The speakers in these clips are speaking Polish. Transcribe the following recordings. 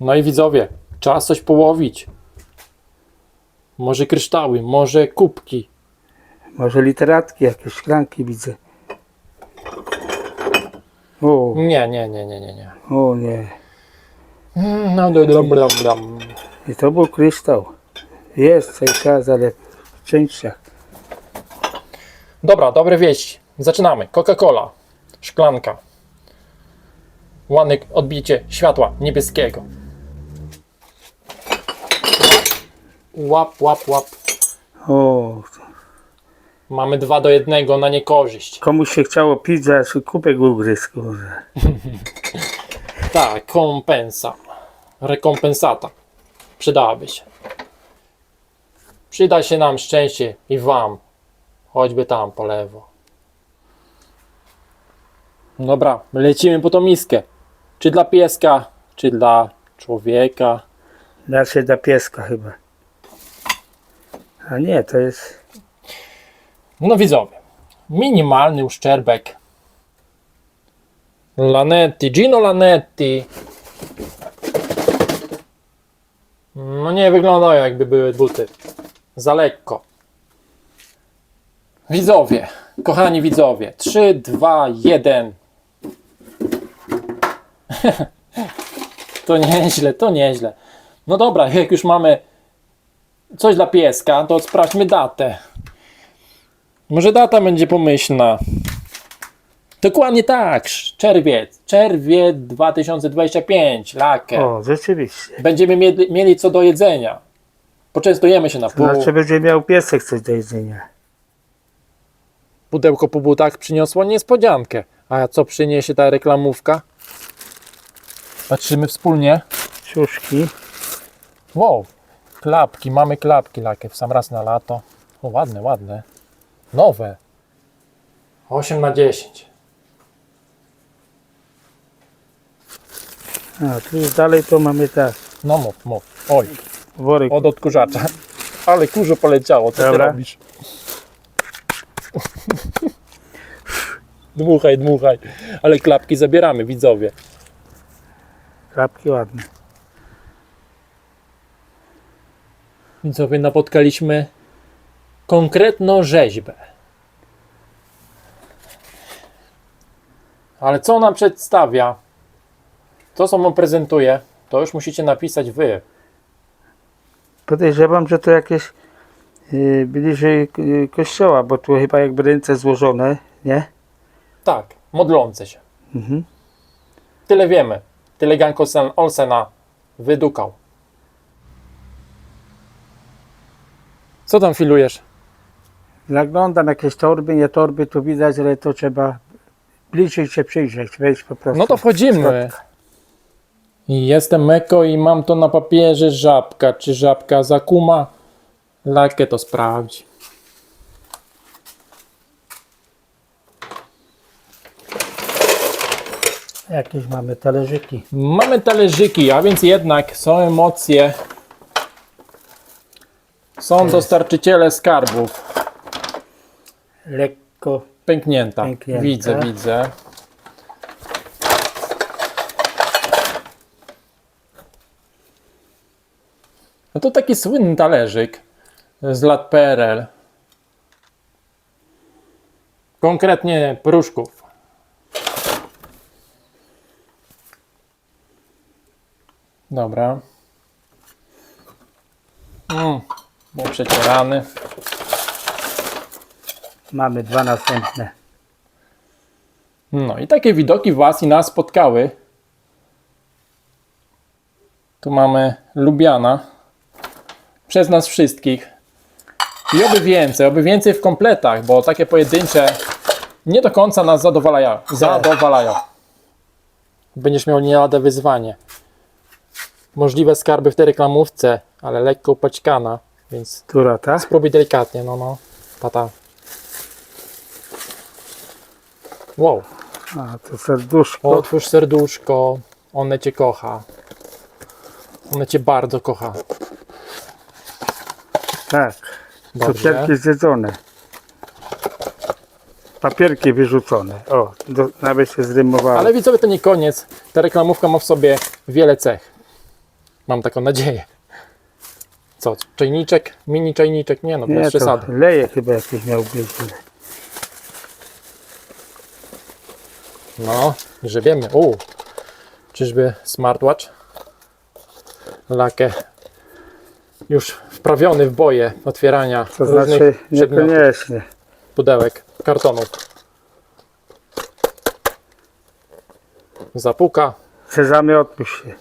No i widzowie, czas coś połowić. Może kryształy, może kubki. Może literatki, jakieś szklanki widzę. O, Nie, nie, nie, nie, nie, nie. o nie. Mm, No, do, do, do, do. I to był kryształ. Jest czas, ale w częściach. Dobra, dobre wieści. Zaczynamy. Coca-Cola. Szklanka. Ładne odbicie światła niebieskiego. Łap, łap, łap. O, Mamy dwa do jednego na niekorzyść. komuś się chciało pić, aż kubek ugryzł. kurde. Tak, kompensa. Rekompensata. Przydałaby się. Przyda się nam szczęście i wam. Choćby tam po lewo. Dobra, lecimy po tą miskę. Czy dla pieska, czy dla człowieka. Raczej dla pieska chyba. A nie, to jest... No widzowie, minimalny uszczerbek. Lanetti, Gino Lanetti. No nie wyglądają jakby były buty. Za lekko. Widzowie, kochani widzowie, 3, 2, 1. To nieźle, to nieźle. No dobra, jak już mamy coś dla pieska, to sprawdźmy datę. Może data będzie pomyślna. Dokładnie tak, czerwiec, czerwiec 2025, lakę. O, rzeczywiście. Będziemy mieli, mieli co do jedzenia. Poczęstujemy się na pół. Znaczy będzie miał piesek coś do jedzenia. Pudełko po butach przyniosło niespodziankę. A co przyniesie ta reklamówka? Patrzymy wspólnie. Ciuszki. Wow, klapki, mamy klapki lakie w sam raz na lato. O, ładne, ładne. Nowe. 8 na 10. A, tu już dalej to mamy tak. No mów, mów. Oj, Worek. od odkurzacza. Ale kurzo poleciało, co ty Dobra. robisz? dmuchaj, dmuchaj. Ale klapki zabieramy, widzowie. Klapki ładne. Widzowie, napotkaliśmy konkretną rzeźbę. Ale co nam przedstawia, to co on prezentuje, to już musicie napisać wy. Podejrzewam, że to jakieś yy, bliżej yy, kościoła, bo tu chyba jakby ręce złożone, nie? Tak, modlące się. Mhm. Tyle wiemy. Tyle Olsen- Olsena wydukał. Co tam filujesz? Zaglądam jakieś torby, nie torby, tu widać, ale to trzeba bliżej się przyjrzeć, wejść po prostu. No to wchodzimy. Jestem Meko i mam to na papierze żabka. Czy żabka zakuma? Lakę to sprawdzi. Jakieś mamy talerzyki. Mamy talerzyki, a więc jednak są emocje. Są dostarczyciele skarbów. Lekko. Pęknięta. Pęknięta. Widzę, widzę. No to taki słynny talerzyk z lat PRL. Konkretnie Pruszków. Dobra. Mm, był przecierany. Mamy dwa następne. No i takie widoki Was i nas spotkały. Tu mamy Lubiana. Przez nas wszystkich. I oby więcej, oby więcej w kompletach, bo takie pojedyncze nie do końca nas zadowalają. Zadowalają. Będziesz miał nie lada wyzwanie. Możliwe skarby w tej reklamówce, ale lekko upaćkana, więc Która ta? spróbuj delikatnie, no no. Tata. Wow. A, to serduszko. Otwórz serduszko, one cię kocha. One cię bardzo kocha. Tak. Dobrze. Cukierki zjedzone. Papierki wyrzucone. O, do, nawet się zrymowało. Ale widzowie, to nie koniec. Ta reklamówka ma w sobie wiele cech. Mam taką nadzieję. Co, czajniczek? Mini czajniczek? Nie no, bez przesady. leje chyba jakiś miał być. No, grzebiemy. U, czyżby smartwatch? Lakę już wprawiony w boje otwierania To różnych znaczy niekoniecznie. pudełek, kartonów. Zapuka, Sezamy odpuść się.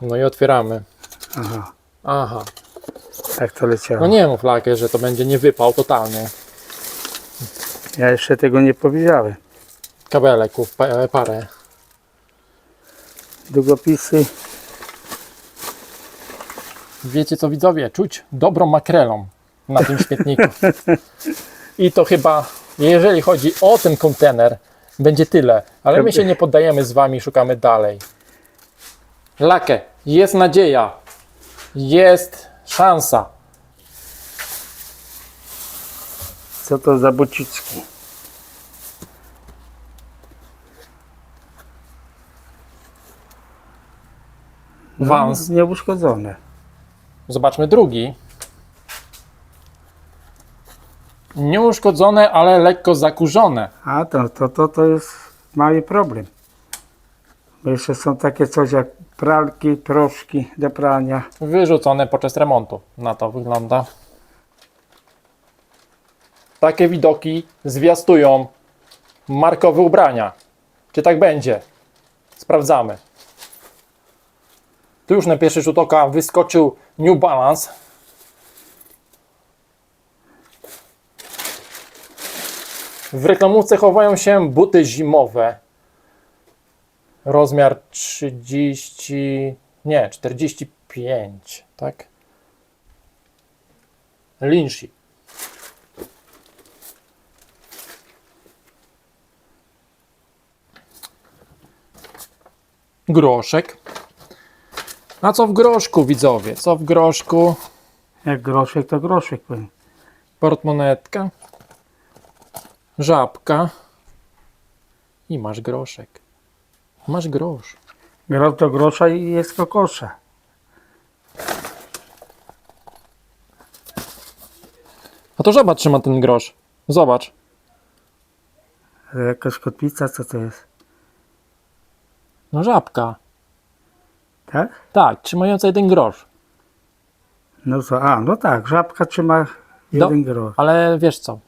no i otwieramy. Aha, Aha, tak to leciało. no nie mów Lakę, że to będzie nie wypał totalny. Ja jeszcze tego nie powiedziałem. Kabeleków, pa- parę. Długopisy. Wiecie co widzowie, czuć dobrą makrelą na tym śmietniku. I to chyba, jeżeli chodzi o ten kontener, będzie tyle. Ale my się nie poddajemy z wami, szukamy dalej. Lakę, jest nadzieja. Jest szansa. Co to za buciczki? Wans. No, Nieuszkodzone. Zobaczmy drugi. Nieuszkodzone, ale lekko zakurzone. A to, to, to, to jest mały problem. Bo jeszcze są takie coś jak pralki, proszki do prania. Wyrzucone podczas remontu. Na to wygląda. Takie widoki zwiastują markowe ubrania. Czy tak będzie? Sprawdzamy. Tu już na pierwszy rzut oka wyskoczył New Balance. W reklamówce chowają się buty zimowe. Rozmiar 30, nie, 45, tak? Linshi. Groszek. A co w groszku, widzowie? Co w groszku? Jak groszek, to groszek powiem. Portmonetka. Żabka. I masz groszek. Masz grosz. Grosz do grosza i jest kokosza. A to żaba trzyma ten grosz. Zobacz. Jakaś kotwica, co to jest? No żabka. Tak? Tak, trzymająca jeden grosz. No to, a, no tak, żabka trzyma jeden grosz. Ale wiesz co?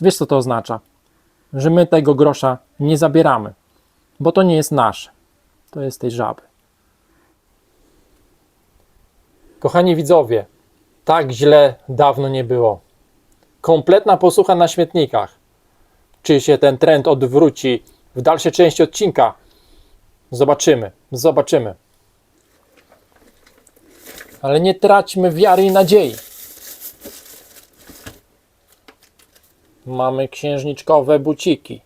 Wiesz co to oznacza? Że my tego grosza nie zabieramy. Bo to nie jest nasze. To jest tej żaby. Kochani widzowie, tak źle dawno nie było. Kompletna posłucha na śmietnikach. Czy się ten trend odwróci w dalszej części odcinka? Zobaczymy, zobaczymy. Ale nie traćmy wiary i nadziei. Mamy księżniczkowe buciki.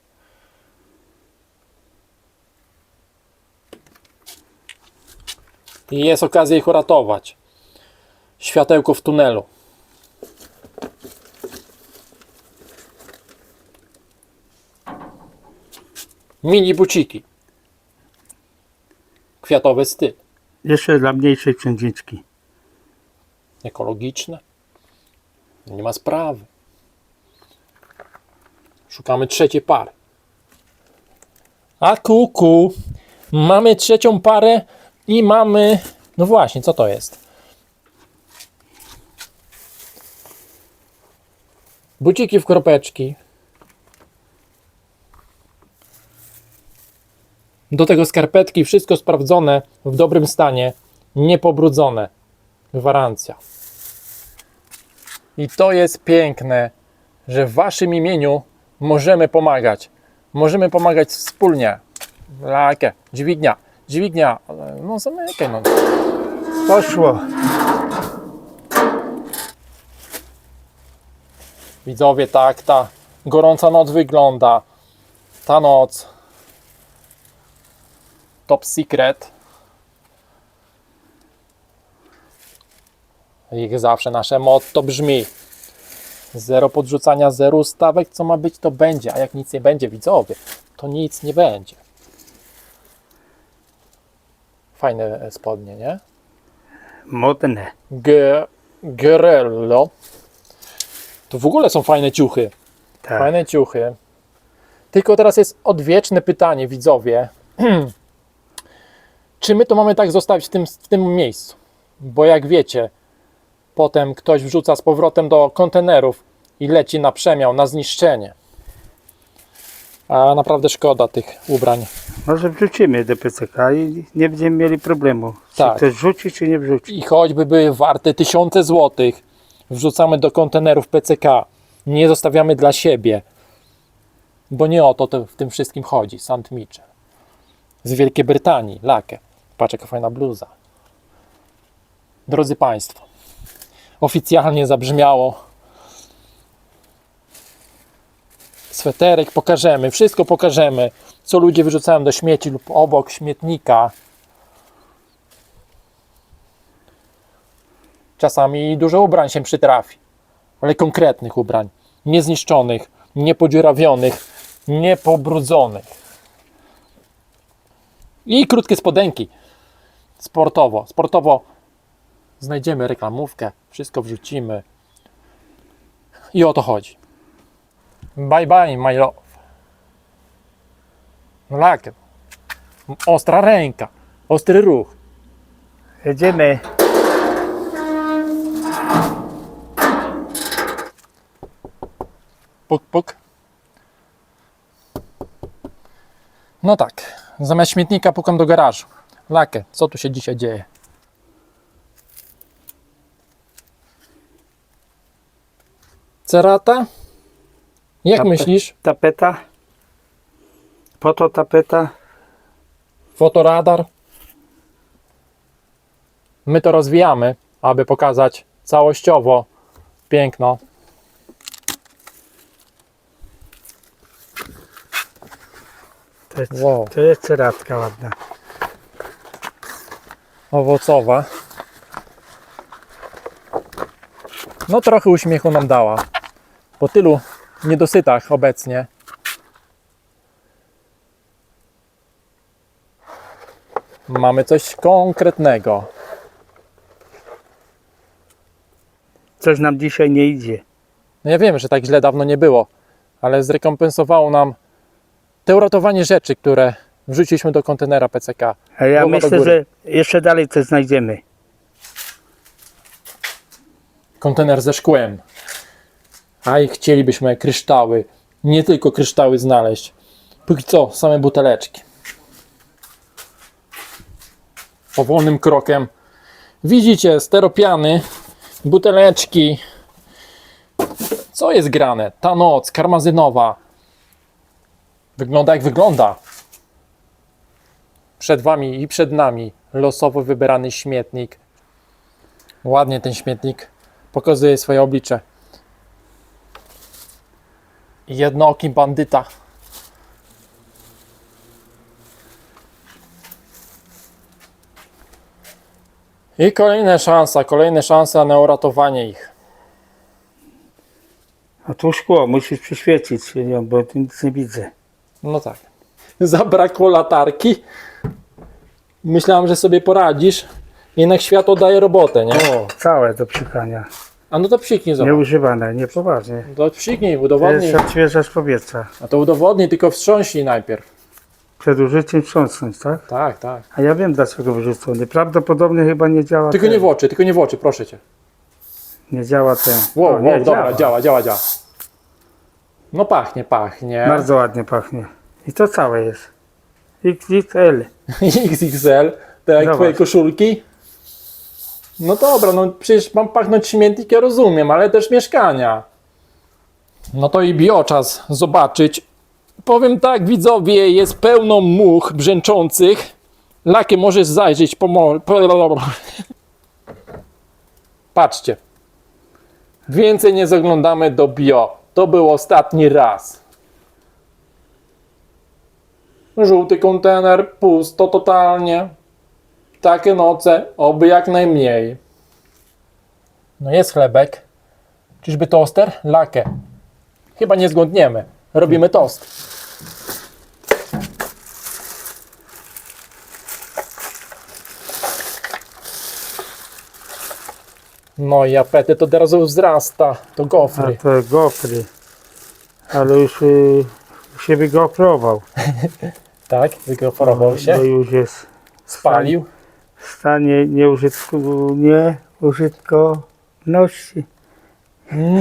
I jest okazja ich uratować. Światełko w tunelu. Mini buciki. Kwiatowy styl. Jeszcze dla mniejszej księżniczki. Ekologiczne. Nie ma sprawy. Szukamy trzeciej pary. A kuku, mamy trzecią parę i mamy. No właśnie, co to jest? Buciki w kropeczki. Do tego skarpetki, wszystko sprawdzone, w dobrym stanie, niepobrudzone. Gwarancja. I to jest piękne, że w Waszym imieniu możemy pomagać. Możemy pomagać wspólnie. Lakie, dźwignia, dźwignia. No zamykaj, no. Poszło. Widzowie, tak ta gorąca noc wygląda. Ta noc. Top secret. Jak zawsze nasze motto brzmi Zero podrzucania, zero ustawek, co ma być to będzie, a jak nic nie będzie widzowie, to nic nie będzie. Fajne spodnie, nie? Modne. Ge- Gerello. To w ogóle są fajne ciuchy. Tak. Fajne ciuchy. Tylko teraz jest odwieczne pytanie, widzowie. Czy my to mamy tak zostawić w tym, w tym miejscu? Bo jak wiecie, potem ktoś wrzuca z powrotem do kontenerów i leci na przemiał, na zniszczenie. A naprawdę szkoda tych ubrań. Może wrzucimy do PCK i nie będziemy mieli problemu. Czy Tak. ktoś wrzuci, czy nie wrzuci. I choćby były warte tysiące złotych, wrzucamy do kontenerów PCK. Nie zostawiamy dla siebie. Bo nie o to, to w tym wszystkim chodzi. St. Mitchell. Z Wielkiej Brytanii, lakę. Patrz jaka fajna bluza. Drodzy Państwo, oficjalnie zabrzmiało. Sweterek pokażemy, wszystko pokażemy, co ludzie wyrzucają do śmieci lub obok śmietnika. Czasami dużo ubrań się przytrafi, ale konkretnych ubrań, niezniszczonych, niepodziurawionych, niepobrudzonych. I krótkie spodenki. Sportowo. Sportowo znajdziemy reklamówkę, wszystko wrzucimy. I o to chodzi. Bye bye, my love. Lakier. Ostra ręka, ostry ruch. Jedziemy. Puk, puk. No tak, zamiast śmietnika pukam do garażu. Lakę, co tu się dzisiaj dzieje? Cerata? Jak Tapet. myślisz? Tapeta. Po to tapeta. Fotoradar? My to rozwijamy, aby pokazać całościowo piękno. To jest, Wow. to jest ceratka ładna. owocowa. No trochę uśmiechu nam dała. Po tylu niedosytach obecnie. Mamy coś konkretnego. Coś nam dzisiaj nie idzie. No ja wiem, że tak źle dawno nie było, ale zrekompensowało nam te uratowanie rzeczy, które wrzuciliśmy do kontenera PCK. A ja Głowa myślę, że jeszcze dalej coś znajdziemy. kontener ze szkłem. A i chcielibyśmy kryształy, nie tylko kryształy znaleźć. Póki co, same buteleczki. Powolnym krokiem. Widzicie, steropiany, buteleczki. Co jest grane? Ta noc karmazynowa. Wygląda jak wygląda. Przed wami i przed nami losowo wybrany śmietnik. Ładnie ten śmietnik pokazuje swoje oblicze. Jednooki bandyta. I kolejna szansa, kolejna szansa na uratowanie ich. A tu szkło, musisz przyświecić ją, bo nic nie widzę. No tak. Zabrakło latarki. Myślałem, że sobie poradzisz. Jednak światło daje robotę, nie? O, całe do psikania. A no to psiknij zobacz. Nieużywane, niepoważnie. To psiknij, To udowodnij. jest odświeżacz powietrza. A to udowodnij, tylko wstrząśnij najpierw. Przed użyciem wstrząsnąć, tak? Tak, tak. A ja wiem dlaczego wyrzucony. Prawdopodobnie chyba nie działa Tylko ten, nie w oczy, tylko nie w oczy, proszę cię. nie działa ten. Wow, O, nie, wow, dobra, działa, działa, działa. No pachnie, pachnie. Bardzo ładnie pachnie. I to całe jest. XXL. XXL, tak jak Zobacz. twoje koszulki. No dobra, no przecież mam pachnąć śmietnik, ja rozumiem, ale też mieszkania. No to i bio czas zobaczyć. Powiem tak, widzowie, jest pełno much brzęczących. Lakie możesz zajrzeć po- Patrzcie. Więcej nie zaglądamy do bio. To był ostatni raz. Żółty kontener, pusto totalnie. Takie noce, oby jak najmniej. No jest chlebek. Czyżby toster? Lakę. Chyba nie zgłodniemy. Robimy tost. No i apetyt od razu wzrasta. To A gofry. to gofry. Ale już y, się wygoprował. Tak? Wygoforował Bo się. już jest Spalił. W stanie nieużytku, nieużytkowności.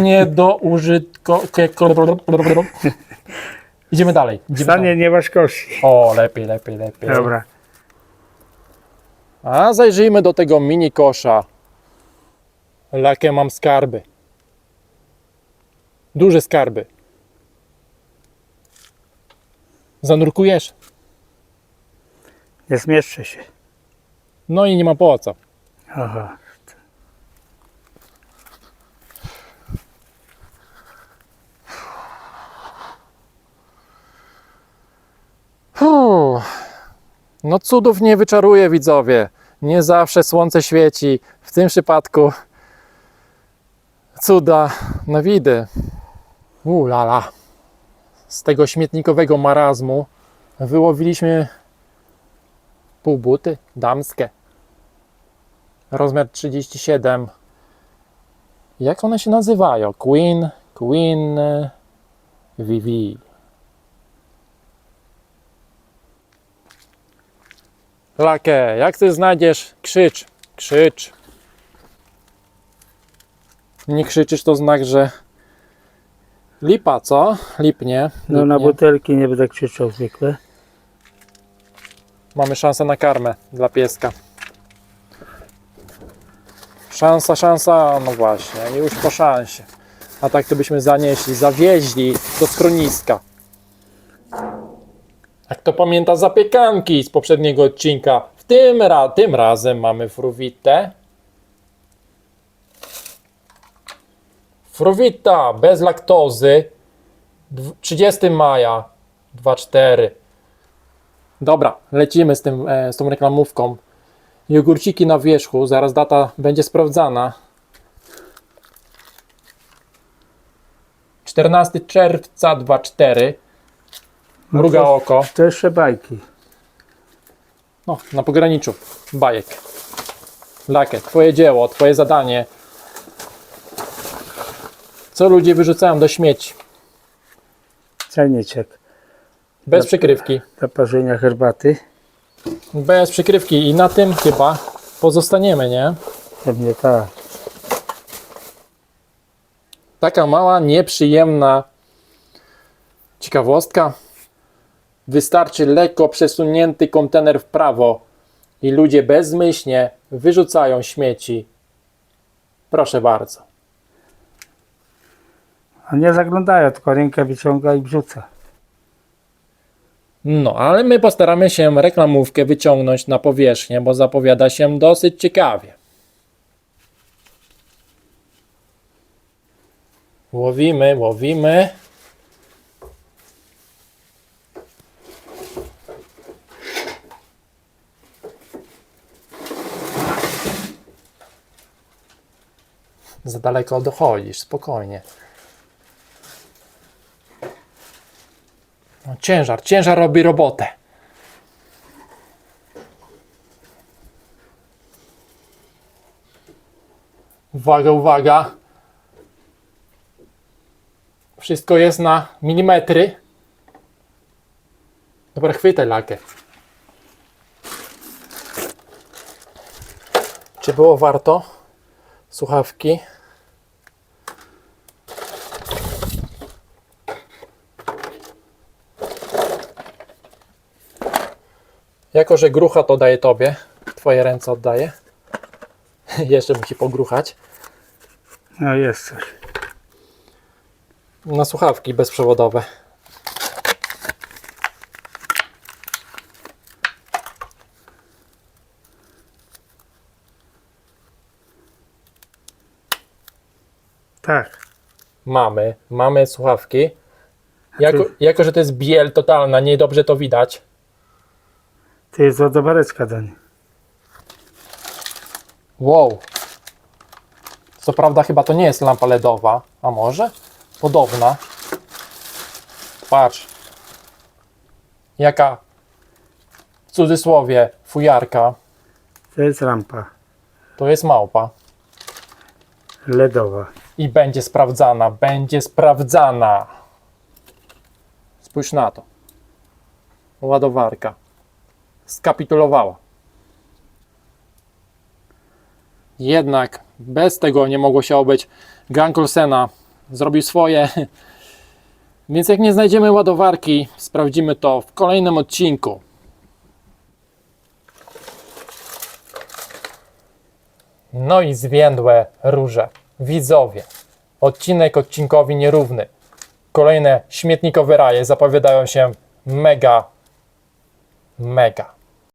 Nie do użytku. Idziemy dalej. W Idziemy stanie dalej. nieważkości. O, lepiej, lepiej, lepiej. Dobra. A zajrzyjmy do tego mini kosza. Jakie mam skarby. Duże skarby. Zanurkujesz? Nie zmieszczę się. No i nie ma po co. Aha. Fuh. No cudów nie wyczaruje widzowie. Nie zawsze słońce świeci. W tym przypadku cuda na widy. Ulala. Z tego śmietnikowego marazmu wyłowiliśmy półbuty damskie. Rozmiar 37. Jak one się nazywają? Queen, Queen, Vivi. Lakę, jak ty znajdziesz, krzycz, krzycz. Nie krzyczysz, to znak, że lipa, co? Lipnie. No na lipnie. butelki nie będę krzyczał zwykle. Mamy szansę na karmę dla pieska. Szansa, szansa, no właśnie, już po szansie. A tak to byśmy zanieśli, zawieźli do schroniska. Jak to pamięta zapiekanki z poprzedniego odcinka. W tym, ra tym razem mamy fruwitę. Fruwita bez laktozy. Dw- 30 maja 24. Dobra, lecimy z, tym, e, z tą reklamówką. Jogurciki na wierzchu, zaraz data będzie sprawdzana. 14 czerwca 24. Mruga to- oko. To jeszcze bajki. No, na pograniczu. Bajek. Lakę, twoje dzieło, twoje zadanie. Co ludzie wyrzucają do śmieci? Czajniczek Bez przykrywki. do parzenia herbaty. Bez przykrywki i na tym chyba pozostaniemy, nie? Pewnie tak. Taka mała, nieprzyjemna ciekawostka. Wystarczy lekko przesunięty kontener w prawo i ludzie bezmyślnie wyrzucają śmieci. Proszę bardzo. A nie zaglądają, tylko rękę wyciąga i wrzuca. No, ale my postaramy się reklamówkę wyciągnąć na powierzchnię, bo zapowiada się dosyć ciekawie. Łowimy, łowimy. Za daleko dochodzisz, spokojnie. No, ciężar, ciężar robi robotę. Uwaga, uwaga. Wszystko jest na milimetry. Dobra, chwytaj lakę. Czy było warto? Słuchawki. Jako, że grucha to daję tobie, twoje ręce oddaję. Jeszcze musi pogruchać. No jest coś. Na słuchawki bezprzewodowe. Tak. Mamy, mamy słuchawki. Jako, jako, że to jest biel totalna, niedobrze to widać. To jest wodobareczka do niej. Wow. Co prawda chyba to nie jest lampa LEDowa, a może? Podobna. Patrz. Jaka w cudzysłowie fujarka. To jest rampa. To jest małpa. LEDowa. I będzie sprawdzana, będzie sprawdzana. Spójrz na to. Ładowarka. Skapitulowała. Jednak bez tego nie mogło się obyć. Olsena zrobił swoje. Więc jak nie znajdziemy ładowarki, sprawdzimy to w kolejnym odcinku. No i zwiędłe róże. Widzowie. Odcinek odcinkowi nierówny. Kolejne śmietnikowe raje zapowiadają się mega, mega.